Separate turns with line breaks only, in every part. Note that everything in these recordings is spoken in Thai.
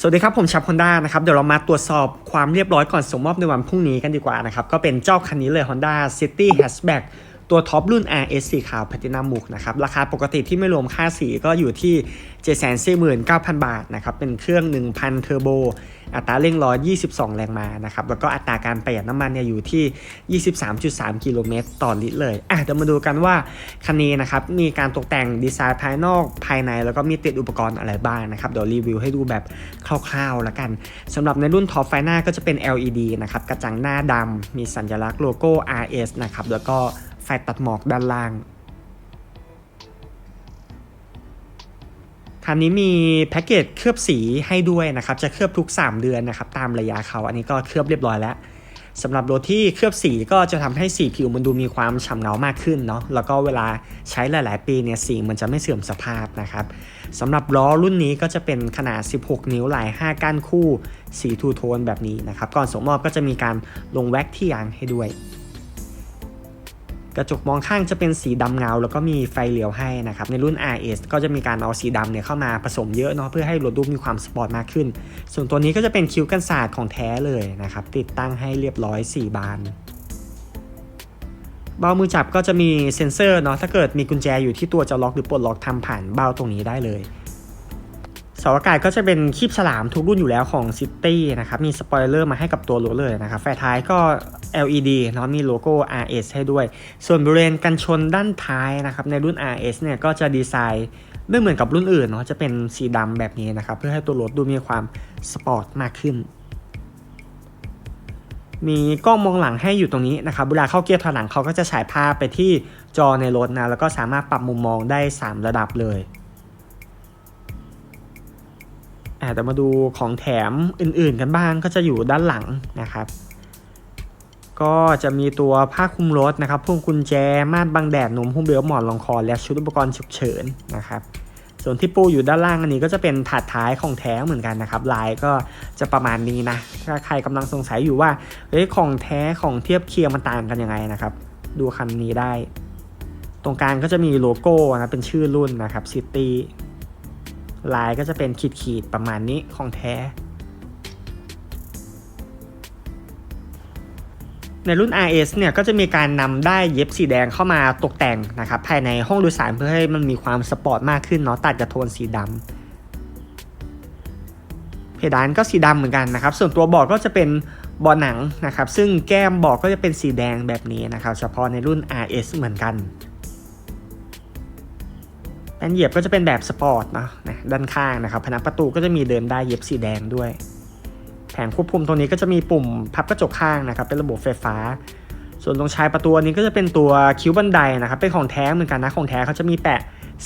สวัสดีครับ ผมชับฮอนด้านะครับ เดี๋ยวเรามาตรวจสอบความเรียบร้อยก่อนส่งมอบในวันพรุ่งนี้กันดีกว่านะครับ ก็เป็นเจ้าคันนี้เลย Honda City Hatchback ตัวท็อปรุ่น RS สีขาวแพตินัมมุกนะครับ ราคาปกติที่ไม่รวมค่าสีก็อยู่ที่ 749,000 บาทนะครับ เป็นเครื่อง 1,000 เทอร์โบ อัตราเร่ง 122 แรงม้านะครับ แล้วก็อัตราการประหยัดน้ำมันเนี่ยอยู่ที่ 23.3 กิโลเมตรต่อลิตรเลย อะเดี๋ยวมาดูกันว่าคันนี้นะครับ มีการตกแต่งดีไซน์ภายนอกภายใน แล้วก็มีติดอุปกรณ์อะไรบ้างนะครับ เดี๋ยวรีวิวให้ดูแบบคร่าวๆแล้วกันสำหรับในรุ่นท็อปไฟหน้าก็จะเป็น LED นะครับ กระจังหน้าดำมีสัญลักษณ์โลโก้ RS นะครับ แล้วก็ ไฟตัดหมอกด้านล่างคันนี้มีแพ็กเกจเคลือบสีให้ด้วยนะครับ จะเคลือบทุก 3 เดือนนะครับตามระยะเขาอันนี้ก็เคลือบเรียบร้อยแล้วสำหรับรถที่เคลือบสีก็จะทำให้สีผิวมันดูมีความฉ่ำเงามากขึ้นเนาะแล้วก็เวลาใช้หลาย ๆ ปีเนี่ยสีมันจะไม่เสื่อมสภาพนะครับสำหรับล้อรุ่นนี้ก็จะเป็นขนาด 16 นิ้วลาย 5 ก้านคู่สีทูโทนแบบนี้นะครับก่อนส่งมอบก็จะมีการลงแว็กที่ยางให้ด้วย กระจกมองข้างจะเป็นสีดำเงา แล้วก็มีไฟเลี้ยวให้นะครับในรุ่น RS ก็จะมีการเอาสีดำเนี่ยเข้ามาผสมเยอะเนาะเพื่อให้รถดูมีความสปอร์ตมากขึ้น ส่วนตัวนี้ก็จะเป็นคิ้วกันศาสตร์ของแท้เลยนะครับติดตั้งให้เรียบร้อย 4 บานเบามือจับก็จะมีเซ็นเซอร์เนาะถ้าเกิดมีกุญแจอยู่ที่ตัวจะล็อกหรือปลดล็อกทำผ่านเบาตรงนี้ได้เลยเสาอากาศก็จะเป็นคีบฉลามทุกรุ่นอยู่แล้วของ City นะครับมีสปอยเลอร์มาให้กับตัวรถเลยนะครับไฟท้ายก็ LED เนาะมีโลโก้ RS ให้ด้วย ส่วนบริเวณกันชนด้านท้ายนะครับในรุ่น RS เนี่ยก็จะดีไซน์ไม่เหมือนกับรุ่นอื่นเนาะจะเป็นสีดำแบบนี้นะครับเพื่อให้ตัวรถดูมีความสปอร์ตมากขึ้น มีกล้องมองหลังให้อยู่ตรงนี้นะครับเวลาเข้าเกียร์ถอยหลังเขาก็จะฉายภาพไปที่จอในรถนะแล้วก็สามารถปรับมุมมองได้ 3 ระดับเลยอ่าแต่มาดูของแถมอื่นๆกันบ้างก็จะอยู่ด้านหลังนะครับ ก็จะมีตัวผ้าคลุมรถนะครับพวงกุญแจม่านบังแดดหนุมหุ้มเบลต์หมอนรองคอและชุดอุปกรณ์ฉุกเฉินนะครับส่วนที่ปูอยู่ด้านล่างอันนี้ก็จะเป็นถาดท้ายของแท้เหมือนกันนะครับลายก็จะประมาณนี้นะถ้าใครกำลังสงสัยอยู่ว่าเฮ้ยของแท้ของเทียบเคียงมันต่างกันยังไงนะครับ ดูคันนี้ได้ ตรงกลางก็จะมีโลโก้นะเป็นชื่อรุ่นนะครับ City ลายก็จะเป็นขีดๆประมาณนี้ของแท้ ในรุ่น RS เนี่ยก็จะมีการนำได้เย็บสีแดงเข้ามาตกแต่งนะครับภายในห้องโดยสารเพื่อให้มันมีความสปอร์ตมากขึ้นเนาะตัดกับโทนสีดำเพดานก็สีดำเหมือนกันนะครับ ส่วนตัวเบาะก็จะเป็นเบาะหนังนะครับ ซึ่งแก้มเบาะก็จะเป็นสีแดงแบบนี้นะครับ เฉพาะในรุ่น RS เหมือนกันแผ่นเหยียบก็จะเป็นแบบสปอร์ตเนาะนะด้านข้างนะครับผนังประตูก็จะมีเดินได้เย็บสีแดงด้วย แผงควบคุมตรงนี้ก็จะมีปุ่มพับกระจกข้างนะครับ เป็นระบบไฟฟ้า ส่วนตรงชายประตูนี้ก็จะเป็นตัวคิ้วบันไดนะครับ เป็นของแท้เหมือนกันนะ ของแท้เขาจะมีแปะ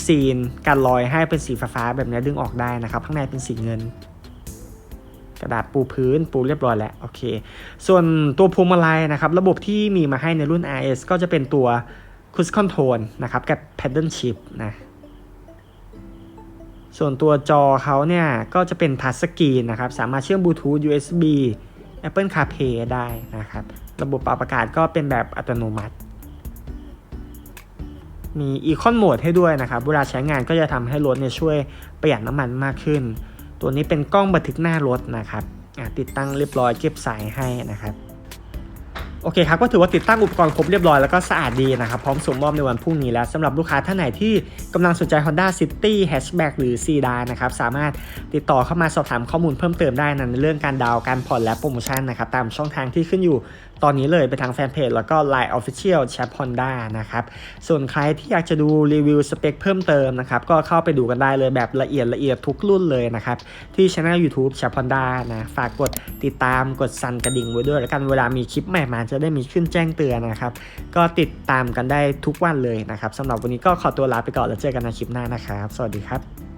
ซีนกันรอยให้เป็นสีฟ้าแบบนี้ดึงออกได้นะครับ ข้างในเป็นสีเงิน กระดาษปูพื้นปูเรียบร้อยแล้วโอเค ส่วนตัวพวงมาลัยนะครับ ระบบที่มีมาให้ในรุ่น RS ก็จะเป็นตัว Cruise Control นะครับกับ Paddle Shift นะ ส่วนตัวจอเขาเนี่ย ก็จะเป็นทัชสกรีนนะครับ สามารถเชื่อมบลูทูธ USB Apple CarPlay ได้นะครับ ระบบปรับอากาศก็เป็นแบบอัตโนมัติ มี Econ Mode ให้ด้วยนะครับ เวลาใช้งานก็จะทำให้รถเนี่ยช่วยประหยัดน้ำมันมากขึ้น ตัวนี้เป็นกล้องบันทึกหน้ารถนะครับอะติดตั้งเรียบร้อยเก็บสายให้นะครับ โอเคครับก็ถือว่าติดตั้งอุปกรณ์ครบเรียบร้อยแล้วก็สะอาดดีนะครับ พร้อมส่งมอบในวันพรุ่งนี้แล้วสำหรับลูกค้าท่านไหนที่กำลังสนใจ Honda City Hatchback หรือ Sedan นะครับสามารถติดต่อเข้ามาสอบถามข้อมูลเพิ่มเติมได้นะในเรื่องการดาวน์การผ่อนและโปรโมชั่นนะครับตามช่องทางที่ขึ้นอยู่ตอนนี้เลยไปทางแฟนเพจแล้วก็ Line Official Chat Honda นะครับส่วนใครที่อยากจะดูรีวิวสเปคเพิ่มเติมนะครับก็เข้าไปดูกันได้เลยแบบละเอียดละเอียดทุกรุ่นเลยนะครับที่ช่อง YouTube Chat Honda นะฝากกดติดตามกดสั่นกระดิ่งไว้ด้วยแล้วกันเวลามีคลิปใหม่มาจะได้มีขึ้นแจ้งเตือนนะครับ ก็ติดตามกันได้ทุกวันเลยนะครับสำหรับวันนี้ก็ขอตัวลาไปก่อนแล้วเจอกันในคลิปหน้านะครับ สวัสดีครับ